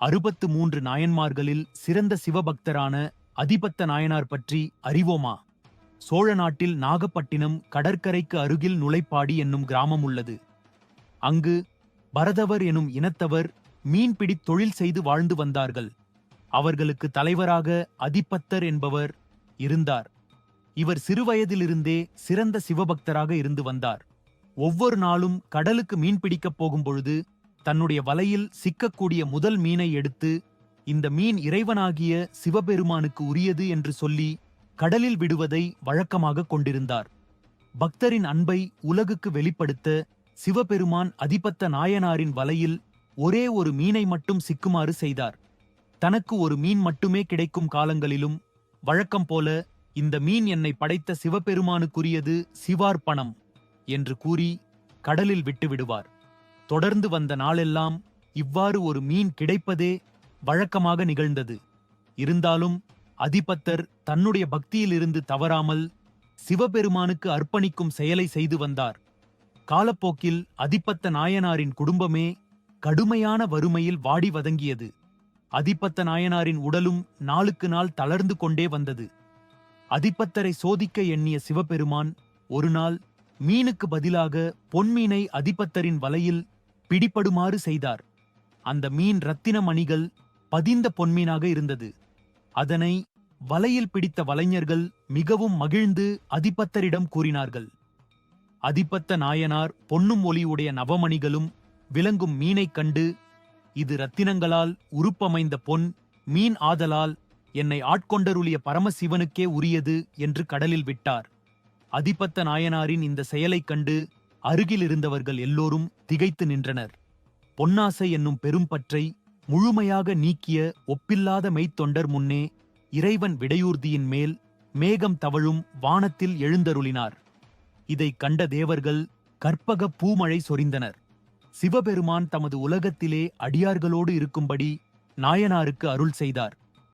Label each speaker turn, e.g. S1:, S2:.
S1: அறுபத்து மூன்று நாயன்மார்களில் சிறந்த சிவபக்தரான அதிபத்த நாயனார் பற்றி அறிவோமா? சோழ நாட்டில் நாகப்பட்டினம் கடற்கரைக்கு அருகில் நுழைப்பாடி என்னும் கிராமம் உள்ளது. அங்கு பரதவர் எனும் இனத்தவர் மீன்பிடித் தொழில் செய்து வாழ்ந்து வந்தார்கள். அவர்களுக்கு தலைவராக அதிபத்தர் என்பவர் இருந்தார். இவர் சிறுவயதிலிருந்தே சிறந்த சிவபக்தராக இருந்து வந்தார். ஒவ்வொரு நாளும் கடலுக்கு மீன் பிடிக்கப் போகும் பொழுது தன்னுடைய வலையில் சிக்கக்கூடிய முதல் மீனை எடுத்து இந்த மீன் இறைவனாகிய சிவபெருமானுக்கு உரியது என்று சொல்லி கடலில் விடுவதை வழக்கமாக கொண்டிருந்தார். பக்தரின் அன்பை உலகுக்கு வெளிப்படுத்த சிவபெருமான் அதிபத்த நாயனாரின் வலையில் ஒரே ஒரு மீனை மட்டும் சிக்குமாறு செய்தார். தனக்கு ஒரு மீன் மட்டுமே கிடைக்கும் காலங்களிலும் வழக்கம் போல இந்த மீன் என்னை படைத்த சிவபெருமானுக்குரியது சிவார்ப்பணம் என்று கூறி கடலில் விட்டுவிடுவார். தொடர்ந்து வந்த நாளெல்லாம் இவ்வாறு ஒரு மீன் கிடைப்பதே வழக்கமாக நிகழ்ந்தது. இருந்தாலும் அதிபத்தர் தன்னுடைய பக்தியிலிருந்து தவறாமல் சிவபெருமானுக்கு அர்ப்பணிக்கும் செயலை செய்து வந்தார். காலப்போக்கில் அதிபத்த நாயனாரின் குடும்பமே கடுமையான வறுமையில் வாடி வதங்கியது. அதிபத்த நாயனாரின் உடலும் நாளுக்கு நாள் தளர்ந்து கொண்டே வந்தது. அதிபத்தரை சோதிக்க எண்ணிய சிவபெருமான் ஒருநாள் மீனுக்கு பதிலாக பொன்மீனை அதிபத்தரின் வலையில் பிடிபடுமாறு செய்தார். அந்த மீன் ரத்தின மணிகள் பதிந்த பொன்மீனாக இருந்தது. அதனை வலையில் பிடித்த வலைஞர்கள் மிகவும் மகிழ்ந்து அதிபத்தரிடம் கூறினார்கள். அதிபத்த நாயனார் பொன்னும் ஒளியுடைய நவமணிகளும் விளங்கும் மீனைக் கண்டு இது ரத்தினங்களால் உருப்பமைந்த பொன் மீன் ஆதலால் என்னை ஆட்கொண்டருளிய பரமசிவனுக்கே உரியது என்று கடலில் விட்டார். அதிபத்த நாயனாரின் இந்த செயலைக் கண்டு அருகில் இருந்தவர்கள் எல்லோரும் திகைத்து நின்றனர். பொன்னாசை என்னும் பெரும்பற்றை முழுமையாக நீக்கிய ஒப்பில்லாத மெய்த்தொண்டர் முன்னே இறைவன் விடையூர்தியின் மேல் மேகம் தவழும் வானத்தில் எழுந்தருளினார். இதைக் கண்ட தேவர்கள் கற்பக பூமழை சொரிந்தனர். சிவபெருமான் தமது உலகத்திலே அடியார்களோடு இருக்கும்படி நாயனாருக்கு அருள் செய்தார்.